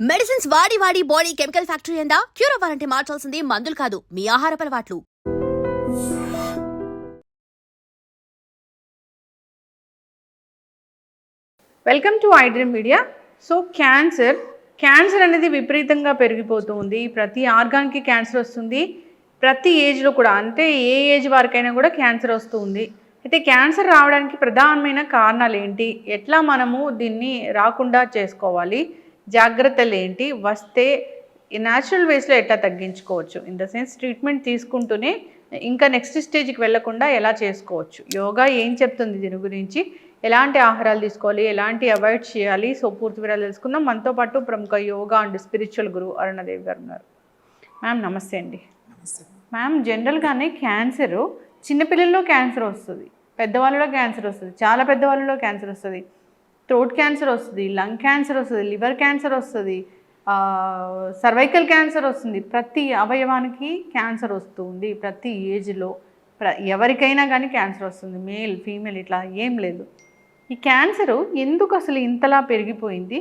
Medicines వాడి వాడి body chemical factory అందా? క్యూర్ అవ్వాలంటే మార్చాల్సింది మందులు కాదు మీ ఆహార అలవాట్లు. Welcome to iDream media so cancer cancer అనేది విపరీతంగా పెరిగిపోతూ ఉంది ప్రతి ఆర్గాన్కి క్యాన్సర్ వస్తుంది. ప్రతి ఏజ్లో కూడా అంటే ఏ ఏజ్ వారికైనా కూడా క్యాన్సర్ వస్తుంది. అయితే క్యాన్సర్ రావడానికి ప్రధానమైన కారణాలు ఏంటి? ఎట్లా మనము దీన్ని రాకుండా చేసుకోవాలి? జాగ్రత్తలు ఏంటి వస్తే న్యాచురల్ వేస్లో ఎట్లా తగ్గించుకోవచ్చు? ఇన్ ద సెన్స్ ట్రీట్మెంట్ తీసుకుంటూనే ఇంకా నెక్స్ట్ స్టేజ్కి వెళ్ళకుండా ఎలా చేసుకోవచ్చు? యోగా ఏం చెప్తుంది దీని గురించి? ఎలాంటి ఆహారాలు తీసుకోవాలి? ఎలాంటి అవాయిడ్ చేయాలి? సో పూర్తి వివరాలు తెలుసుకుందాం. మనతో పాటు ప్రముఖ yoga and spiritual guru Arunadevi garu ఉన్నారు. మ్యామ్ నమస్తే అండి. మ్యామ్ జనరల్గానే క్యాన్సర్ చిన్నపిల్లల్లో క్యాన్సర్ వస్తుంది. పెద్దవాళ్ళలో క్యాన్సర్ వస్తుంది. చాలా పెద్దవాళ్ళలో క్యాన్సర్ వస్తుంది. థ్రోట్ క్యాన్సర్ వస్తుంది లంగ్ క్యాన్సర్ వస్తుంది లివర్ క్యాన్సర్ వస్తుంది సర్వైకల్ క్యాన్సర్ వస్తుంది. ప్రతి అవయవానికి క్యాన్సర్ వస్తుంది ప్రతి ఏజ్లో ప్ర ఎవరికైనా కానీ క్యాన్సర్ వస్తుంది మేల్ ఫీమేల్ ఇట్లా ఏం లేదు. ఈ క్యాన్సర్ ఎందుకు అసలు ఇంతలా పెరిగిపోయింది?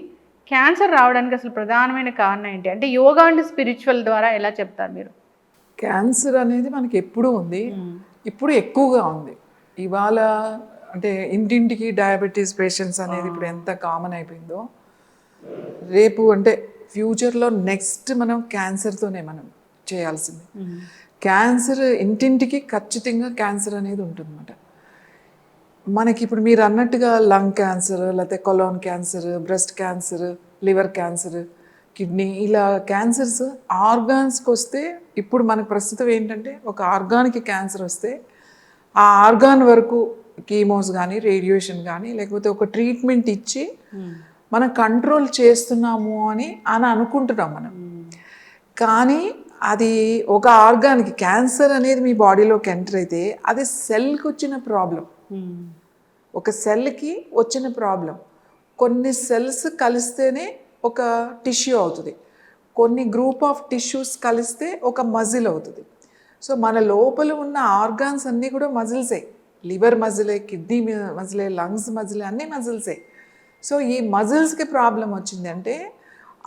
క్యాన్సర్ రావడానికి అసలు ప్రధానమైన కారణం ఏంటి? అంటే యోగా అండ్ స్పిరిచువల్ ద్వారా ఎలా చెప్తారు మీరు? క్యాన్సర్ అనేది మనకి ఎప్పుడూ ఉంది? ఇప్పుడు ఎక్కువగా ఉంది. ఇవాళ అంటే ఇంటింటికి డయాబెటీస్ పేషెంట్స్ అనేది ఇప్పుడు ఎంత కామన్ అయిపోయిందో రేపు అంటే ఫ్యూచర్లో నెక్స్ట్ మనం క్యాన్సర్తోనే మనం చేయాల్సింది. క్యాన్సర్ ఇంటింటికి ఖచ్చితంగా క్యాన్సర్ అనేది ఉంటుందన్నమాట. మనకి ఇప్పుడు మీరు అన్నట్టుగా లంగ్ క్యాన్సర్ లేకపోతే colon cancer breast cancer liver cancer kidney ఇలా క్యాన్సర్స్ ఆర్గాన్స్కి వస్తే ఇప్పుడు మనకు ప్రస్తుతం ఏంటంటే ఒక ఆర్గాన్కి క్యాన్సర్ వస్తే ఆ ఆర్గాన్ వరకు కీమోస్ కానీ రేడియేషన్ కానీ లేకపోతే ఒక ట్రీట్మెంట్ ఇచ్చి మనం కంట్రోల్ చేస్తున్నాము అని అని అనుకుంటున్నాం మనం. కానీ అది ఒక ఆర్గాన్కి క్యాన్సర్ అనేది మీ బాడీలోకి ఎంటర్ అయితే అది సెల్కి వచ్చిన ప్రాబ్లం. ఒక సెల్కి వచ్చిన ప్రాబ్లం. కొన్ని సెల్స్ కలిస్తేనే ఒక టిష్యూ అవుతుంది. కొన్ని గ్రూప్ ఆఫ్ టిష్యూస్ కలిస్తే ఒక మజిల్ అవుతుంది. సో మన లోపల ఉన్న ఆర్గాన్స్ అన్నీ కూడా మజిల్సే. లివర్ మజిలే కిడ్నీ మజిలే లంగ్స్ మజిలే అన్నీ మజిల్సే. సో ఈ మజిల్స్కి ప్రాబ్లం వచ్చింది అంటే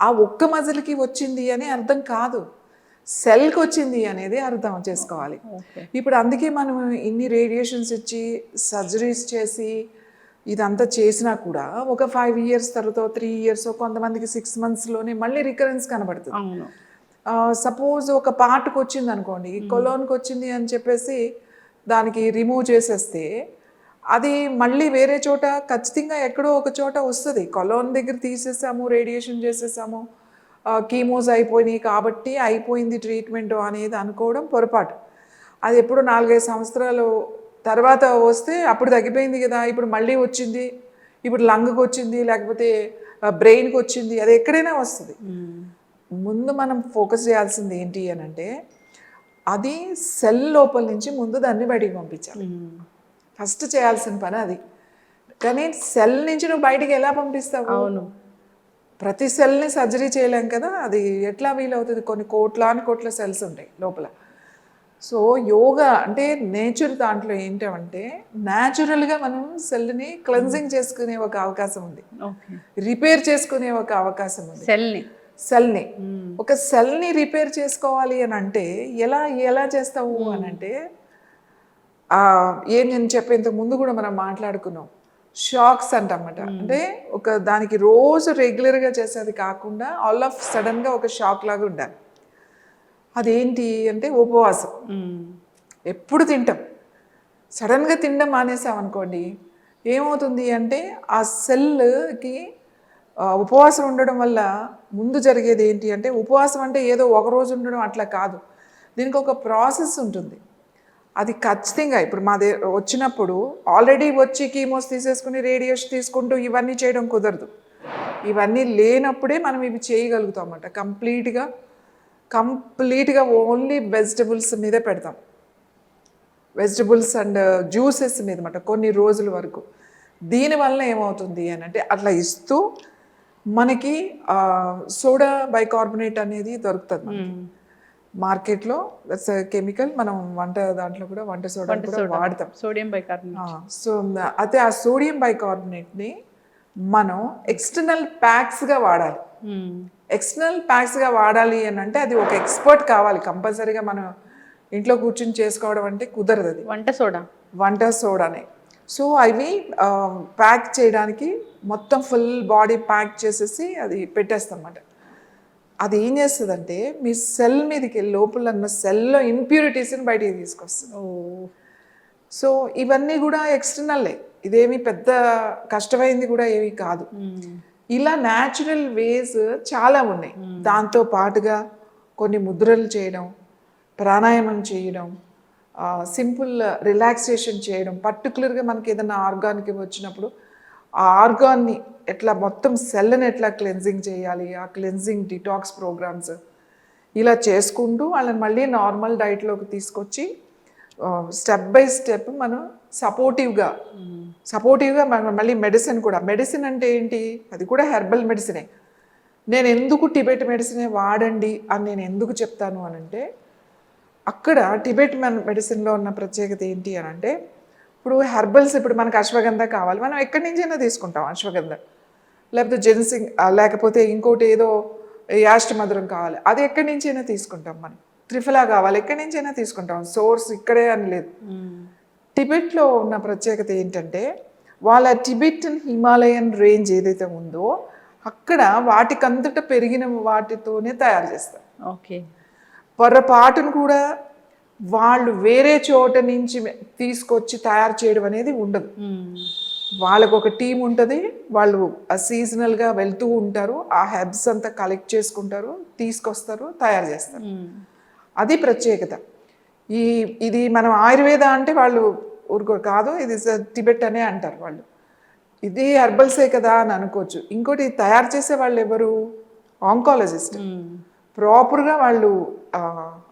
ఆ ఒక్క మజిల్కి వచ్చింది అని అర్థం కాదు. సెల్కి వచ్చింది అనేది అర్థం చేసుకోవాలి. ఇప్పుడు అందుకే మనం ఇన్ని రేడియేషన్స్ ఇచ్చి సర్జరీస్ చేసి ఇదంతా చేసినా కూడా ఒక ఫైవ్ ఇయర్స్ తర్వాత త్రీ ఇయర్స్ కొంతమందికి సిక్స్ మంత్స్లోనే మళ్ళీ రికరెన్స్ కనబడుతుంది. సపోజ్ ఒక పార్ట్కి వచ్చింది అనుకోండి కొలోన్కి వచ్చింది అని చెప్పేసి దానికి రిమూవ్ చేసేస్తే అది మళ్ళీ వేరే చోట ఖచ్చితంగా ఎక్కడో ఒక చోట వస్తుంది. కొలోన్ దగ్గర తీసేసాము రేడియేషన్ చేసేసాము కీమోస్ అయిపోయినాయి కాబట్టి అయిపోయింది ట్రీట్మెంట్ అనేది అనుకోవడం పొరపాటు. అది ఎప్పుడు నాలుగైదు సంవత్సరాలు తర్వాత వస్తే అప్పుడు తగ్గిపోయింది కదా ఇప్పుడు మళ్ళీ వచ్చింది ఇప్పుడు లంగ్కి వచ్చింది లేకపోతే బ్రెయిన్కి వచ్చింది అది ఎక్కడైనా వస్తుంది. ముందు మనం ఫోకస్ చేయాల్సింది ఏంటి అని అంటే అది సెల్ లోపల నుంచి ముందు దాన్ని బయటికి పంపించాలి. ఫస్ట్ చేయాల్సిన పని అది. కానీ సెల్ నుంచి నువ్వు బయటికి ఎలా పంపిస్తావు? అవును. ప్రతి సెల్ని సర్జరీ చేయలేం కదా అది ఎట్లా వీలవుతుంది? కొన్ని కోట్లాని కోట్ల సెల్స్ ఉంటాయి లోపల. సో యోగా అంటే నేచర్ దాంట్లో ఏంటంటే న్యాచురల్గా మనం సెల్ని క్లెన్జింగ్ చేసుకునే ఒక అవకాశం ఉంది. రిపేర్ చేసుకునే ఒక అవకాశం ఉంది. సెల్ని. సెల్ని. ఒక సెల్ని రిపేర్ చేసుకోవాలి అని అంటే ఎలా ఎలా చేస్తావు అని అంటే ఏం నేను చెప్పేంత ముందు కూడా మనం మాట్లాడుకున్నాం. షాక్స్ అంటమాట. అంటే ఒక దానికి రోజు రెగ్యులర్గా చేసేది కాకుండా ఆల్ ఆఫ్ సడన్గా ఒక షాక్ లాగా ఉండాలి. అదేంటి అంటే ఉపవాసం. ఎప్పుడు తింటాం. సడన్గా తినడం మానేసాం అనుకోండి ఏమవుతుంది అంటే ఆ సెల్కి ఉపవాసం ఉండడం వల్ల ముందు జరిగేది ఏంటి అంటే ఉపవాసం అంటే ఏదో ఒక రోజు ఉండడం అట్లా కాదు. దీనికి ఒక ప్రాసెస్ ఉంటుంది. అది ఖచ్చితంగా ఇప్పుడు మా దగ్గర వచ్చినప్పుడు ఆల్రెడీ వచ్చి కీమోస్ తీసేసుకుని రేడియేషన్ తీసుకుంటూ ఇవన్నీ చేయడం కుదరదు. ఇవన్నీ లేనప్పుడే మనం ఇవి చేయగలుగుతాం అన్నమాట కంప్లీట్గా కంప్లీట్గా ఓన్లీ వెజిటబుల్స్ మీదే పెడతాం. వెజిటబుల్స్ అండ్ జ్యూసెస్ మీద మాట కొన్ని రోజుల వరకు. దీనివల్ల ఏమవుతుంది అని అంటే అట్లా ఇస్తూ మనకి సోడా బైకార్బోనేట్ అనేది దొరుకుతుంది మనకి. మార్కెట్లో కెమికల్ మనం వంట దాంట్లో కూడా వంట సోడా కూడా వాడతాం. Sodium bicarbonate. సో అయితే ఆ సోడియం బైకార్బోనేట్ని మనం ఎక్స్టర్నల్ ప్యాక్స్గా వాడాలి. ఎక్స్టర్నల్ ప్యాక్స్గా వాడాలి అని అంటే అది ఒక ఎక్స్పర్ట్ కావాలి. కంపల్సరీగా మనం ఇంట్లో కూర్చుని చేసుకోవడం అంటే కుదరదు అది. వంట సోడా. వంట సోడానే. సో అవి ప్యాక్ చేయడానికి మొత్తం ఫుల్ బాడీ ప్యాక్ చేసేసి అది పెట్టేస్తాం అన్నమాట అది ఏం చేస్తుందంటే మీ సెల్ మీదకి వెళ్ళి లోపల ఉన్న సెల్లో ఇంప్యూరిటీస్ని బయటికి తీసుకొస్తుంది. ఓ. సో ఇవన్నీ కూడా ఎక్స్టర్నల్లే. ఇదేమి పెద్ద కష్టమైంది కూడా ఏమీ కాదు. ఇలా న్యాచురల్ వేస్ చాలా ఉన్నాయి. దాంతో పాటుగా కొన్ని ముద్రలు చేయడం ప్రాణాయామం చేయడం సింపుల్ రిలాక్సేషన్ చేయడం పర్టికులర్గా మనకి ఏదైనా ఆర్గాన్కి వచ్చినప్పుడు ఆ ఆర్గాన్ని ఎట్లా మొత్తం సెల్ని ఎట్లా క్లెన్జింగ్ చేయాలి ఆ క్లెన్జింగ్ డిటాక్స్ ప్రోగ్రామ్స్ ఇలా చేసుకుంటూ వాళ్ళని మళ్ళీ నార్మల్ డైట్లోకి తీసుకొచ్చి స్టెప్ బై స్టెప్ మనం సపోర్టివ్గా సపోర్టివ్గా మనం మళ్ళీ మెడిసిన్ కూడా మెడిసిన్ అంటే ఏంటి? అది కూడా హెర్బల్ మెడిసినే. నేను ఎందుకు టిబెట్ మెడిసినే వాడండి అని నేను ఎందుకు చెప్తాను అని అంటే అక్కడ టిబెట్ మెన్ మెడిసిన్లో ఉన్న ప్రత్యేకత ఏంటి అని అంటే ఇప్పుడు హెర్బల్స్ ఇప్పుడు మనకు అశ్వగంధ కావాలి. మనం ఎక్కడి నుంచైనా తీసుకుంటాం అశ్వగంధ. లేకపోతే జెన్సింగ్ లేకపోతే ఇంకోటి ఏదో యాస్ట్ మధురం కావాలి. అది ఎక్కడి నుంచైనా తీసుకుంటాం మనం. త్రిఫలా కావాలి. ఎక్కడి నుంచైనా తీసుకుంటాం. సోర్స్ ఇక్కడే అని లేదు. టిబెట్లో ఉన్న ప్రత్యేకత ఏంటంటే వాళ్ళ టిబెటన్ హిమాలయన్ రేంజ్ ఏదైతే ఉందో అక్కడ వాటికంతట పెరిగిన వాటితోనే తయారు చేస్తారు. ఓకే. పొరపాటును కూడా వాళ్ళు వేరే చోట నుంచి తీసుకొచ్చి తయారు చేయడం అనేది ఉండదు. వాళ్ళకు ఒక టీం ఉంటుంది వాళ్ళు సీజనల్గా వెళ్తూ ఉంటారు ఆ హెబ్స్ అంతా కలెక్ట్ చేసుకుంటారు తీసుకొస్తారు తయారు చేస్తారు. అది ప్రత్యేకత. ఈ ఇది మనం ఆయుర్వేద అంటే వాళ్ళు ఊరుకో కాదు ఇది టిబెట్ అనే అంటారు వాళ్ళు. ఇది హెర్బల్సే కదా అని అనుకోవచ్చు. ఇంకోటి తయారు చేసే వాళ్ళు ఎవరు ఆంకాలజిస్ట్ ప్రాపర్గా వాళ్ళు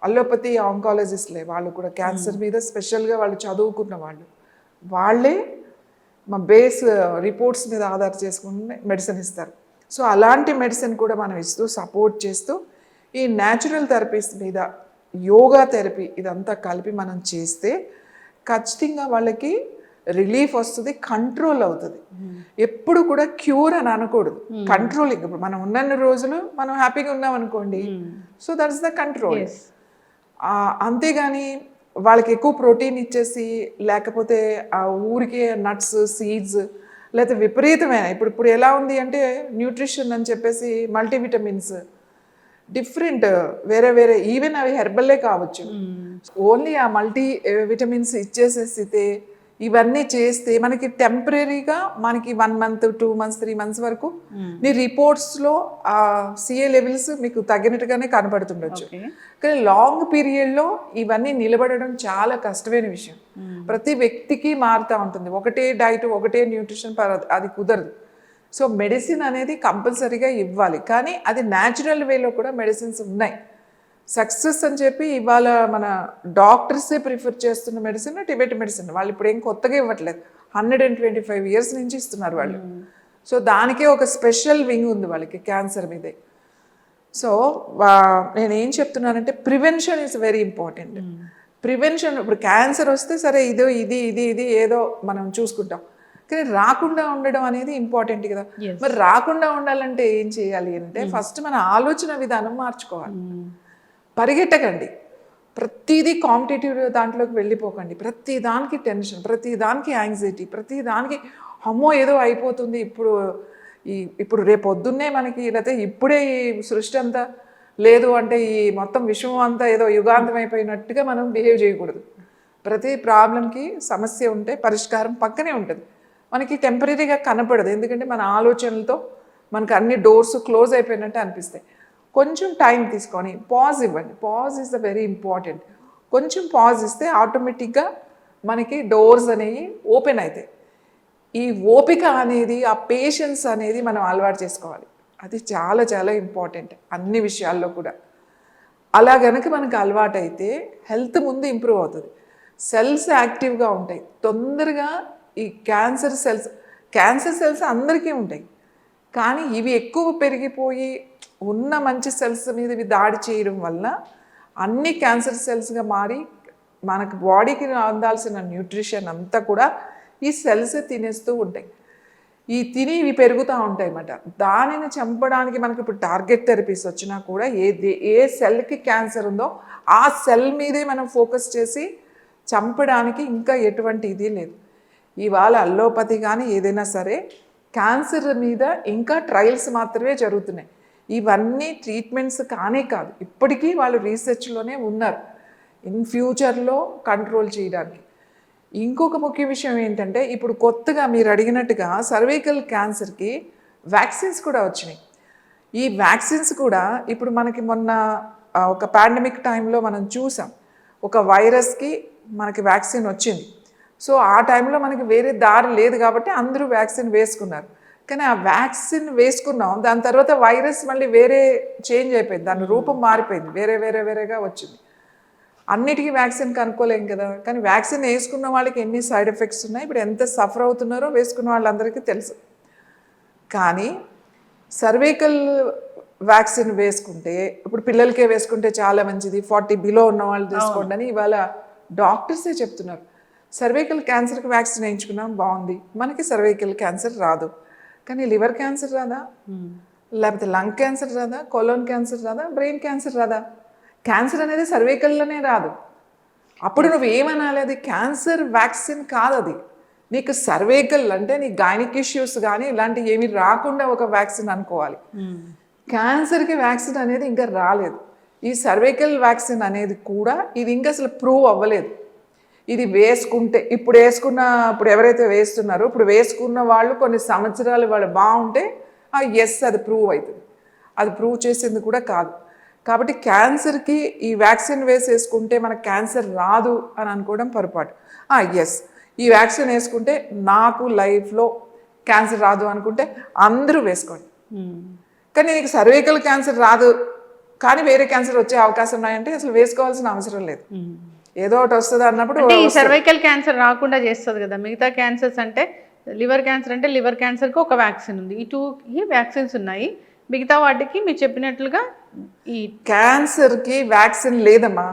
అల్లోపతి ఆంకాలజిస్ట్లే. వాళ్ళు కూడా క్యాన్సర్ మీద స్పెషల్గా వాళ్ళు చదువుకున్న వాళ్ళు. వాళ్ళే మా బేస్ రిపోర్ట్స్ మీద ఆధార్ చేసుకుని మెడిసిన్ ఇస్తారు. సో అలాంటి మెడిసిన్ కూడా మనం ఇస్తూ సపోర్ట్ చేస్తూ ఈ న్యాచురల్ థెరపీస్ మీద యోగా థెరపీ ఇదంతా కలిపి మనం చేస్తే ఖచ్చితంగా వాళ్ళకి రిలీఫ్ వస్తుంది కంట్రోల్ అవుతుంది. ఎప్పుడు కూడా క్యూర్ అని అనకూడదు. కంట్రోలింగ్ ఇప్పుడు మనం ఉన్నన్ని రోజులు మనం హ్యాపీగా ఉన్నాం అనుకోండి. So that's the control. అంతేగాని వాళ్ళకి ఎక్కువ ప్రోటీన్ ఇచ్చేసి లేకపోతే ఆ ఊరికే నట్స్ సీడ్స్ లేకపోతే విపరీతమైన ఇప్పుడు ఇప్పుడు ఎలా ఉంది అంటే న్యూట్రిషన్ అని చెప్పేసి మల్టీవిటమిన్స్ డిఫరెంట్ వేరే వేరే ఈవెన్ అవి హెర్బల్లే కావచ్చు. ఓన్లీ ఆ మల్టీ విటమిన్స్ ఇచ్చేసేస్తే ఇవన్నీ చేస్తే మనకి టెంపరీగా మనకి one month two months three months వరకు నీ రిపోర్ట్స్లో సిఏ లెవెల్స్ మీకు తగ్గినట్టుగానే కనపడుతుండొచ్చు కానీ లాంగ్ పీరియడ్లో ఇవన్నీ నిలబడడం చాలా కష్టమైన విషయం. ప్రతి వ్యక్తికి మారుతూ ఉంటుంది. ఒకటే డైట్ ఒకటే న్యూట్రిషన్ అది కుదరదు. సో మెడిసిన్ అనేది కంపల్సరీగా ఇవ్వాలి. కానీ అది న్యాచురల్ వేలో కూడా మెడిసిన్స్ ఉన్నాయి. సక్సెస్ అని చెప్పి ఇవాళ మన డాక్టర్సే ప్రిఫర్ చేస్తున్న మెడిసిన్? Tibet medicine. వాళ్ళు ఇప్పుడు ఏం కొత్తగా ఇవ్వట్లేదు. Hundred and twenty five years నుంచి ఇస్తున్నారు వాళ్ళు. సో దానికే ఒక స్పెషల్ వింగ్ ఉంది వాళ్ళకి క్యాన్సర్ మీదే. సో నేను ఏం చెప్తున్నానంటే prevention is very important. Prevention ఇప్పుడు క్యాన్సర్ వస్తే సరే ఇదో ఇది ఇది ఇది ఏదో మనం చూసుకుంటాం. కానీ రాకుండా ఉండడం అనేది ఇంపార్టెంట్ కదా. మరి రాకుండా ఉండాలంటే ఏం చేయాలి అంటే ఫస్ట్ మన ఆలోచన విధానం మార్చుకోవాలి. పరిగెట్టకండి. ప్రతిదీ కాంపిటేటివ్ దాంట్లోకి వెళ్ళిపోకండి. ప్రతి దానికి టెన్షన్ ప్రతి దానికి యాంగ్జైటీ ప్రతి దానికి అమ్మో ఏదో అయిపోతుంది ఇప్పుడు ఈ ఇప్పుడు రేపొద్దున్నే మనకి లేకపోతే ఇప్పుడే ఈ సృష్టి అంతా లేదు అంటే ఈ మొత్తం విశ్వం అంతా ఏదో యుగాంతం అయిపోయినట్టుగా మనం బిహేవ్ చేయకూడదు. ప్రతి ప్రాబ్లంకి సమస్య ఉంటే పరిష్కారం పక్కనే ఉంటుంది. మనకి టెంపరీగా కనపడదు. ఎందుకంటే మన ఆలోచనలతో మనకు అన్ని డోర్స్ క్లోజ్ అయిపోయినట్టు అనిపిస్తాయి. కొంచెం టైం తీసుకొని పాజ్ ఇవ్వండి. Pause is the very important కొంచెం పాజ్ ఇస్తే ఆటోమేటిక్గా మనకి డోర్స్ అనేవి ఓపెన్ అవుతాయి. ఈ ఓపిక అనేది ఆ పేషెన్స్ అనేది మనం అలవాటు చేసుకోవాలి. అది చాలా చాలా ఇంపార్టెంట్ అన్ని విషయాల్లో కూడా. అలా గనక మనకు అలవాటు అయితే హెల్త్ ముందు ఇంప్రూవ్ అవుతుంది. సెల్స్ యాక్టివ్గా ఉంటాయి. తొందరగా ఈ క్యాన్సర్ సెల్స్ క్యాన్సర్ సెల్స్ అందరికీ ఉంటాయి. కానీ ఇవి ఎక్కువ పెరిగిపోయి ఉన్న మంచి సెల్స్ మీద ఇవి దాడి చేయడం వల్ల అన్ని క్యాన్సర్ సెల్స్గా మారి మనకు బాడీకి అందాల్సిన న్యూట్రిషన్ అంతా కూడా ఈ సెల్స్ తినేస్తూ ఉంటాయి. ఈ తిని ఇవి పెరుగుతూ ఉంటాయి అన్నమాట. దానిని చంపడానికి మనకి ఇప్పుడు టార్గెట్ థెరపీస్ వచ్చినా కూడా ఏ ఏ సెల్కి క్యాన్సర్ ఉందో ఆ సెల్ మీదే మనం ఫోకస్ చేసి చంపడానికి ఇంకా ఎటువంటి ఇది లేదు. ఇవాళ అల్లోపతి కానీ ఏదైనా సరే క్యాన్సర్ మీద ఇంకా ట్రయల్స్ మాత్రమే జరుగుతున్నాయి. ఇవన్నీ ట్రీట్మెంట్స్ కానే కాదు. ఇప్పటికీ వాళ్ళు రీసెర్చ్లోనే ఉన్నారు. ఇన్ ఫ్యూచర్లో కంట్రోల్ చేయడానికి. ఇంకొక ముఖ్య విషయం ఏంటంటే ఇప్పుడు కొత్తగా మీరు అడిగినట్టుగా సర్వైకల్ క్యాన్సర్కి వ్యాక్సిన్స్ కూడా వచ్చినాయి. ఈ వ్యాక్సిన్స్ కూడా ఇప్పుడు మనకి మొన్న ఒక పాండమిక్ టైంలో మనం చూసాం. ఒక వైరస్కి మనకి వ్యాక్సిన్ వచ్చింది. సో ఆ టైంలో మనకి వేరే దారి లేదు కాబట్టి అందరూ వ్యాక్సిన్ వేసుకున్నారు. కానీ ఆ వ్యాక్సిన్ వేసుకున్నాం. దాని తర్వాత వైరస్ మళ్ళీ వేరే చేంజ్ అయిపోయింది. దాని రూపం మారిపోయింది. వేరే వేరే వేరేగా వచ్చింది. అన్నిటికీ వ్యాక్సిన్ కనుక్కోలేం కదా. కానీ వ్యాక్సిన్ వేసుకున్న వాళ్ళకి ఎన్ని సైడ్ ఎఫెక్ట్స్ ఉన్నాయి? ఇప్పుడు ఎంత సఫర్ అవుతున్నారో వేసుకున్న వాళ్ళందరికీ తెలుసు. కానీ సర్వైకల్ వ్యాక్సిన్ వేసుకుంటే ఇప్పుడు పిల్లలకే వేసుకుంటే చాలా మంచిది. ఫార్టీ బిలో ఉన్న వాళ్ళు తీసుకోండి అని ఇవాళ డాక్టర్సే చెప్తున్నారు. సర్వైకల్ క్యాన్సర్కి వ్యాక్సిన్ వేయించుకున్నాం బాగుంది. మనకి సర్వైకల్ క్యాన్సర్ రాదు. కానీ లివర్ క్యాన్సర్ రాదా? లేకపోతే లంగ్ క్యాన్సర్ రాదా? కొలోన్ క్యాన్సర్ రాదా? బ్రెయిన్ క్యాన్సర్ రాదా? క్యాన్సర్ అనేది సర్వైకల్లోనే రాదు. అప్పుడు నువ్వు ఏమనాలి అది? క్యాన్సర్ వ్యాక్సిన్ కాదు అది. నీకు సర్వైకల్ అంటే నీ గైనిక్ ఇష్యూస్ కానీ ఇలాంటివి ఏమీ రాకుండా ఒక వ్యాక్సిన్ అనుకోవాలి. క్యాన్సర్కి వ్యాక్సిన్ అనేది ఇంకా రాలేదు. ఈ సర్వైకల్ వ్యాక్సిన్ అనేది కూడా ఇది ఇంకా అసలు ప్రూవ్ అవ్వలేదు. ఇది వేసుకుంటే ఇప్పుడు వేసుకున్న ఇప్పుడు ఎవరైతే వేస్తున్నారో ఇప్పుడు వేసుకున్న వాళ్ళు కొన్ని సంవత్సరాలు వాళ్ళు బాగుంటే ఎస్ అది ప్రూవ్ అవుతుంది. అది ప్రూవ్ చేసింది కూడా కాదు. కాబట్టి క్యాన్సర్కి ఈ వ్యాక్సిన్ వేసేసుకుంటే మనకు క్యాన్సర్ రాదు అని అనుకోవడం పొరపాటు. ఎస్ ఈ వ్యాక్సిన్ వేసుకుంటే నాకు లైఫ్లో క్యాన్సర్ రాదు అనుకుంటే అందరూ వేసుకోండి. కానీ నీకు సర్వైకల్ క్యాన్సర్ రాదు కానీ వేరే క్యాన్సర్ వచ్చే అవకాశం ఉన్నాయంటే అసలు వేసుకోవాల్సిన అవసరం లేదు. ఏదో ఒకటి వస్తుంది అన్నప్పుడు ఈ సర్వైకల్ క్యాన్సర్ రాకుండా చేస్తుంది కదా. మిగతా క్యాన్సర్స్ అంటే లివర్ క్యాన్సర్ అంటే లివర్ క్యాన్సర్కి ఒక వ్యాక్సిన్ ఉంది. ఈ టూకి వ్యాక్సిన్స్ ఉన్నాయి. మిగతా వాటికి మీరు చెప్పినట్లుగా ఈ క్యాన్సర్కి వ్యాక్సిన్ లేదమ్మా.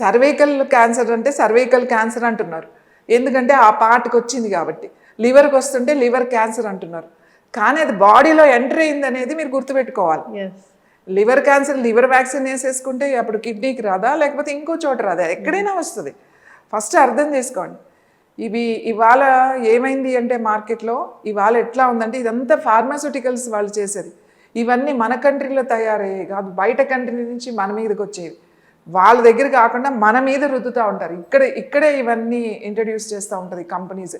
సర్వైకల్ క్యాన్సర్ అంటే సర్వైకల్ క్యాన్సర్ అంటున్నారు. ఎందుకంటే ఆ పార్ట్కి వచ్చింది కాబట్టి. లివర్కి వస్తుంటే లివర్ క్యాన్సర్ అంటున్నారు. కానీ అది బాడీలో ఎంటర్ అయింది అనేది మీరు గుర్తుపెట్టుకోవాలి. లివర్ క్యాన్సర్ లివర్ వ్యాక్సిన్ వేసేసుకుంటే అప్పుడు కిడ్నీకి రాదా? లేకపోతే ఇంకో చోట రాదా? ఎక్కడైనా వస్తుంది. ఫస్ట్ అర్థం చేసుకోండి. ఇవి ఇవాళ ఏమైంది అంటే మార్కెట్లో ఇవాళ ఎట్లా ఉందంటే ఇదంతా ఫార్మాస్యూటికల్స్ వాళ్ళు చేసేది. ఇవన్నీ మన కంట్రీలో తయారయ్యేవి కాదు బయట కంట్రీ నుంచి మన మీదకి వచ్చేవి. వాళ్ళ దగ్గర కాకుండా మన మీద రుద్దుతూ ఉంటారు. ఇక్కడ ఇక్కడే ఇవన్నీ ఇంట్రడ్యూస్ చేస్తూ ఉంటుంది కంపెనీస్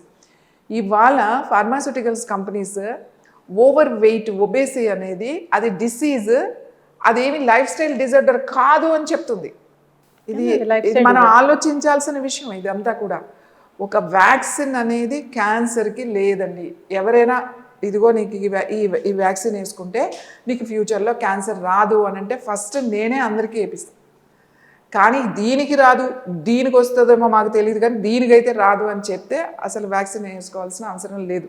ఇవాళ pharmaceuticals companies over weight obesity అనేది అది డిసీజ్ అదేమి లైఫ్ స్టైల్ డిజార్డర్ కాదు అని చెప్తుంది. ఇది ఇది మనం ఆలోచించాల్సిన విషయం ఇదంతా కూడా. ఒక వ్యాక్సిన్ అనేది క్యాన్సర్కి లేదండి. ఎవరైనా ఇదిగో నీకు ఈ వ్యా- ఈ ఈ వ్యాక్సిన్ వేసుకుంటే నీకు ఫ్యూచర్లో క్యాన్సర్ రాదు అని అంటే ఫస్ట్ నేనే అందరికీ వేపిస్తాను కానీ దీనికి రాదు దీనికి వస్తుందేమో మాకు తెలియదు కానీ దీనికైతే రాదు అని చెప్తే అసలు వ్యాక్సిన్ వేసుకోవాల్సిన అవసరం లేదు.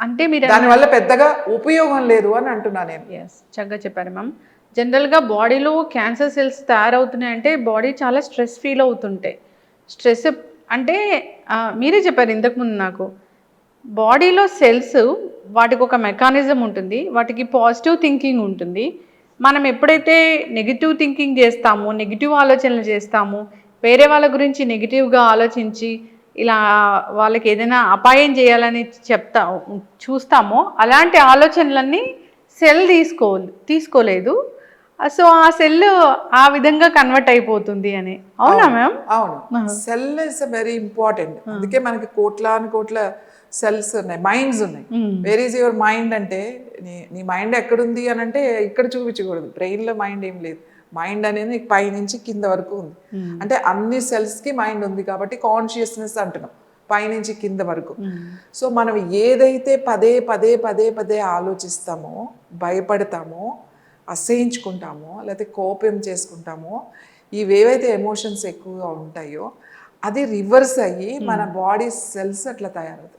అంటే మీరు దానివల్ల పెద్దగా ఉపయోగం లేదు అని అంటున్నా నేను. చక్కగా చెప్పారు మ్యామ్ జనరల్గా బాడీలో క్యాన్సర్ సెల్స్ తయారవుతున్నాయి అంటే బాడీ చాలా స్ట్రెస్ ఫీల్ అవుతుంటాయి స్ట్రెస్ అంటే మీరే చెప్పారు ఇంతకుముందు నాకు. బాడీలో సెల్స్ వాటికి ఒక మెకానిజం ఉంటుంది వాటికి పాజిటివ్ థింకింగ్ ఉంటుంది. మనం ఎప్పుడైతే నెగిటివ్ థింకింగ్ చేస్తామో నెగిటివ్ ఆలోచనలు చేస్తామో వేరే వాళ్ళ గురించి నెగిటివ్గా ఆలోచించి ఇలా వాళ్ళకి ఏదైనా అపాయం చేయాలని చెప్తా చూస్తామో అలాంటి ఆలోచనలన్నీ సెల్ తీసుకో తీసుకోలేదు. సో ఆ సెల్ ఆ విధంగా కన్వర్ట్ అయిపోతుంది అని. అవునా మ్యామ్ అవును. సెల్ ఇస్ వెరీ ఇంపార్టెంట్ అందుకే మనకి కోట్లాను కోట్ల సెల్స్ ఉన్నాయి మైండ్స్ ఉన్నాయి. వేర్ ఈజ్ యువర్ మైండ్ అంటే నీ నీ మైండ్ ఎక్కడుంది అని అంటే ఇక్కడ చూపించకూడదు. బ్రెయిన్లో మైండ్ ఏం లేదు. మైండ్ అనేది పైనుంచి కింద వరకు ఉంది. అంటే అన్ని cells కి మైండ్ ఉంది కాబట్టి కాన్షియస్నెస్ అంటున్నాం. పైనుంచి కింద వరకు. సో మనం ఏదైతే పదే పదే పదే పదే ఆలోచిస్తామో భయపడతామో అసహించుకుంటామో లేకపోతే కోపం చేసుకుంటామో ఇవేవైతే ఎమోషన్స్ ఎక్కువగా ఉంటాయో అది రివర్స్ అయ్యి మన బాడీ సెల్స్ అట్లా తయారవుతాయి.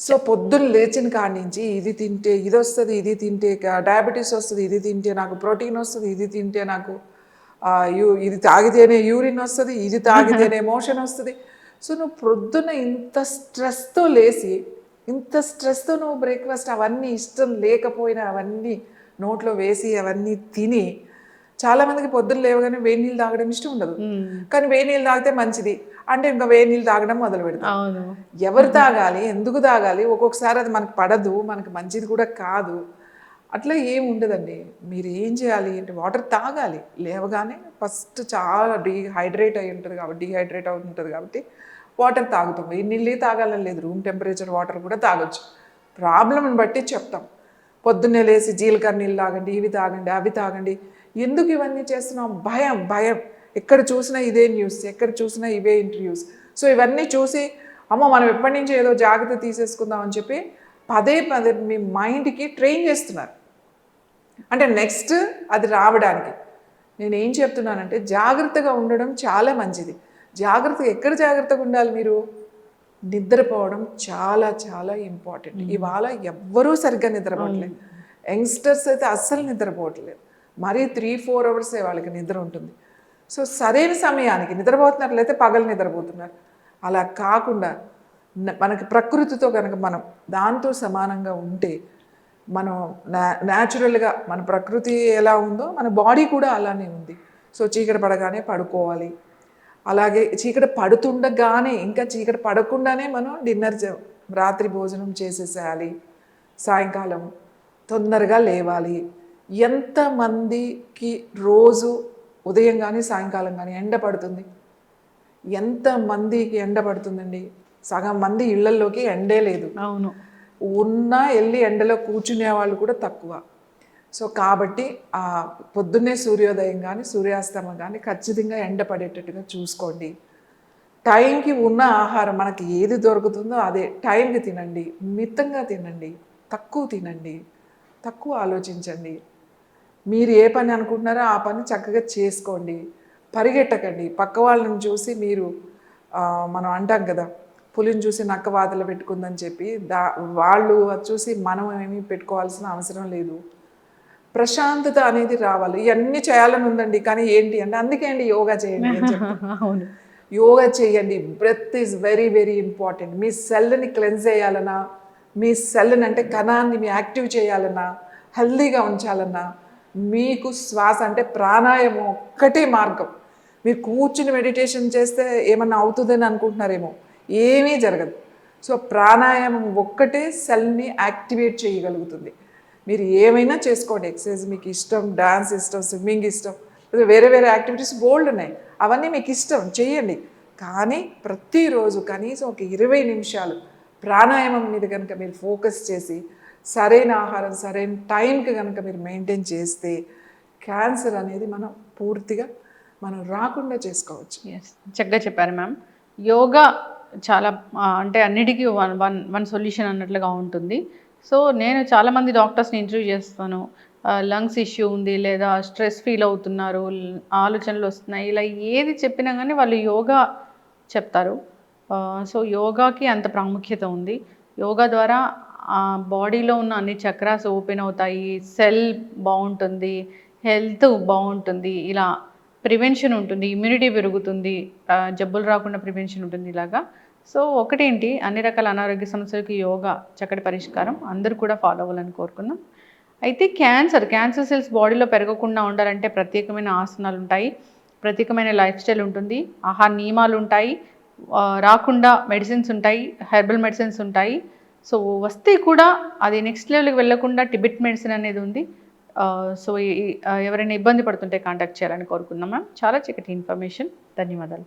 సో పొద్దున్న లేచిన కాడి నుంచి ఇది తింటే ఇది వస్తుంది ఇది తింటే డయాబెటీస్ వస్తుంది ఇది తింటే నాకు ప్రోటీన్ వస్తుంది ఇది తింటే నాకు ఇది తాగితేనే యూరిన్ వస్తుంది ఇది తాగితేనే మోషన్ వస్తుంది. సో నువ్వు పొద్దున్న ఇంత స్ట్రెస్తో లేచి ఇంత స్ట్రెస్తో నువ్వు బ్రేక్ఫాస్ట్ అవన్నీ ఇష్టం లేకపోయినా అవన్నీ నోట్లో వేసి అవన్నీ తిని చాలామందికి పొద్దున్న లేవగానే వేడి నీళ్ళు తాగడం ఇష్టం ఉండదు. కానీ వేడి నీళ్ళు తాగితే మంచిది. అంటే ఇంకా వేడి నీళ్ళు తాగడం మొదలు పెడతాం. ఎవరు తాగాలి? ఎందుకు తాగాలి? ఒక్కొక్కసారి అది మనకు పడదు మనకు మంచిది కూడా కాదు. అట్లా ఏం ఉండదండి. మీరు ఏం చేయాలి? అంటే వాటర్ తాగాలి. లేవగానే ఫస్ట్ చాలా డీహైడ్రేట్ అయి ఉంటుంది కాబట్టి డీహైడ్రేట్ అయి ఉంటుంది కాబట్టి వాటర్ తాగుతాం. ఈ నీళ్ళే తాగాలని లేదు. రూమ్ టెంపరేచర్ వాటర్ కూడా తాగొచ్చు. ప్రాబ్లమ్ని బట్టి చెప్తాం. పొద్దున్నే లేచి జీలకర్ర నీళ్ళు తాగండి ఇవి తాగండి అవి తాగండి. ఎందుకు ఇవన్నీ చేస్తున్నాం? భయం భయం. ఎక్కడ చూసినా ఇదే న్యూస్ ఎక్కడ చూసినా ఇవే ఇంటర్వ్యూస్. సో ఇవన్నీ చూసి అమ్మ మనం ఎప్పటి నుంచి ఏదో జాగ్రత్త తీసేసుకుందాం అని చెప్పి పదే పదే మీ మైండ్కి ట్రైన్ చేస్తున్నారు. అంటే నెక్స్ట్ అది రావడానికి. నేను ఏం చెప్తున్నానంటే జాగ్రత్తగా ఉండడం చాలా మంచిది. జాగ్రత్తగా ఎక్కడ జాగ్రత్తగా ఉండాలి మీరు? నిద్రపోవడం చాలా చాలా ఇంపార్టెంట్. ఇవాళ ఎవ్వరూ సరిగ్గా నిద్రపోవట్లేదు. యంగ్స్టర్స్ అయితే అస్సలు నిద్రపోవట్లేదు. మరీ త్రీ ఫోర్ అవర్సే వాళ్ళకి నిద్ర ఉంటుంది. సో సరైన సమయానికి నిద్రపోతున్నట్లయితే పగలు నిద్రపోతున్నారు. అలా కాకుండా మనకి ప్రకృతితో కనుక మనం దాంతో సమానంగా ఉంటే మనం నా న్యాచురల్గా మన ప్రకృతి ఎలా ఉందో మన బాడీ కూడా అలానే ఉంది. సో చీకటి పడగానే పడుకోవాలి. అలాగే చీకటి పడుతుండగానే ఇంకా చీకటి పడకుండానే మనం డిన్నర్ చే- రాత్రి భోజనం చేసేసేయాలి. సాయంకాలం తొందరగా లేవాలి. ఎంతమందికి రోజు ఉదయం కానీ సాయంకాలం కానీ ఎండ పడుతుంది? ఎంతమందికి ఎండ పడుతుందండి? సగం మంది ఇళ్ళల్లోకి ఎండే లేదు. అవును. ఉన్నా వెళ్ళి ఎండలో కూర్చునే వాళ్ళు కూడా తక్కువ. సో కాబట్టి ఆ పొద్దున్నే సూర్యోదయం కానీ సూర్యాస్తమం కానీ ఖచ్చితంగా ఎండ పడేటట్టుగా చూసుకోండి. టైంకి ఉన్న ఆహారం మనకి ఏది దొరుకుతుందో అదే టైంకి తినండి. మితంగా తినండి. తక్కువ తినండి. తక్కువ ఆలోచించండి. మీరు ఏ పని అనుకుంటున్నారో ఆ పని చక్కగా చేసుకోండి. పరిగెట్టకండి. పక్క వాళ్ళని చూసి మీరు మనం అంటాం కదా పులిని చూసి నక్క వాతలు పెట్టుకుందని చెప్పి దా వాళ్ళు చూసి మనం ఏమీ పెట్టుకోవాల్సిన అవసరం లేదు. ప్రశాంతత అనేది రావాలి. ఇవన్నీ చేయాలని ఉందండి కానీ ఏంటి అంటే అందుకే అండి యోగా చేయండి. అవును. యోగా చేయండి. Breath is very very important. మీ సెల్ని క్లెన్స్ చేయాలన్నా మీ సెల్ని అంటే కణాన్ని మీ యాక్టివ్ చేయాలన్నా హెల్దీగా ఉంచాలన్నా మీకు శ్వాస అంటే ప్రాణాయామం ఒక్కటే మార్గం. మీరు కూర్చుని మెడిటేషన్ చేస్తే ఏమన్నా అవుతుందని అనుకుంటున్నారేమో. ఏమీ జరగదు. సో ప్రాణాయామం ఒక్కటే సెల్ని యాక్టివేట్ చేయగలుగుతుంది. మీరు ఏమైనా చేసుకోండి. ఎక్సర్సైజ్ మీకు ఇష్టం డాన్స్ ఇష్టం స్విమ్మింగ్ ఇష్టం వేరే వేరే యాక్టివిటీస్ బోల్డ్ ఉన్నాయి. అవన్నీ మీకు ఇష్టం చేయండి కానీ ప్రతిరోజు కనీసం ఒక ఇరవై నిమిషాలు ప్రాణాయామం మీద కనుక మీరు ఫోకస్ చేసి సరైన ఆహారం సరైన టైంకి కనుక మీరు మెయింటైన్ చేస్తే క్యాన్సర్ అనేది మనం పూర్తిగా మనం రాకుండా చేసుకోవచ్చు. చక్కగా చెప్పారు మ్యామ్ యోగా చాలా అంటే అన్నిటికీ వన్ వన్ వన్ సొల్యూషన్ అన్నట్లుగా ఉంటుంది. సో నేను చాలామంది డాక్టర్స్ని ఇంటర్వ్యూ చేస్తాను. లంగ్స్ ఇష్యూ ఉంది లేదా స్ట్రెస్ ఫీల్ అవుతున్నారు ఆలోచనలు వస్తున్నాయి ఇలా ఏది చెప్పినా కానీ వాళ్ళు యోగా చెప్తారు. సో యోగాకి అంత ప్రాముఖ్యత ఉంది. యోగా ద్వారా ఆ బాడీలో ఉన్న అన్ని చక్రాస్ ఓపెన్ అవుతాయి సెల్ బాగుంటుంది హెల్త్ బాగుంటుంది ఇలా ప్రివెన్షన్ ఉంటుంది ఇమ్యూనిటీ పెరుగుతుంది జబ్బులు రాకుండా ప్రివెన్షన్ ఉంటుంది ఇలాగా. సో ఒకటేంటి? అన్ని రకాల అనారోగ్య సమస్యలకు యోగా చక్కటి పరిష్కారం. అందరూ కూడా ఫాలో అవ్వాలని కోరుకుందాం. అయితే క్యాన్సర్ క్యాన్సర్ సెల్స్ బాడీలో పెరగకుండా ఉండాలంటే ప్రత్యేకమైన ఆసనాలు ఉంటాయి. ప్రత్యేకమైన లైఫ్ స్టైల్ ఉంటుంది. ఆహార నియమాలు ఉంటాయి. రాకుండా మెడిసిన్స్ ఉంటాయి. హెర్బల్ మెడిసిన్స్ ఉంటాయి. సో వస్తే కూడా అది నెక్స్ట్ లెవెల్కి వెళ్ళకుండా టిబెట్ మెడిసిన్ అనేది ఉంది. సో ఎవరైనా ఇబ్బంది పడుతుంటే కాంటాక్ట్ చేయాలని కోరుకుందాం మ్యామ్. చాలా చక్కటి ఇన్ఫర్మేషన్. ధన్యవాదాలు.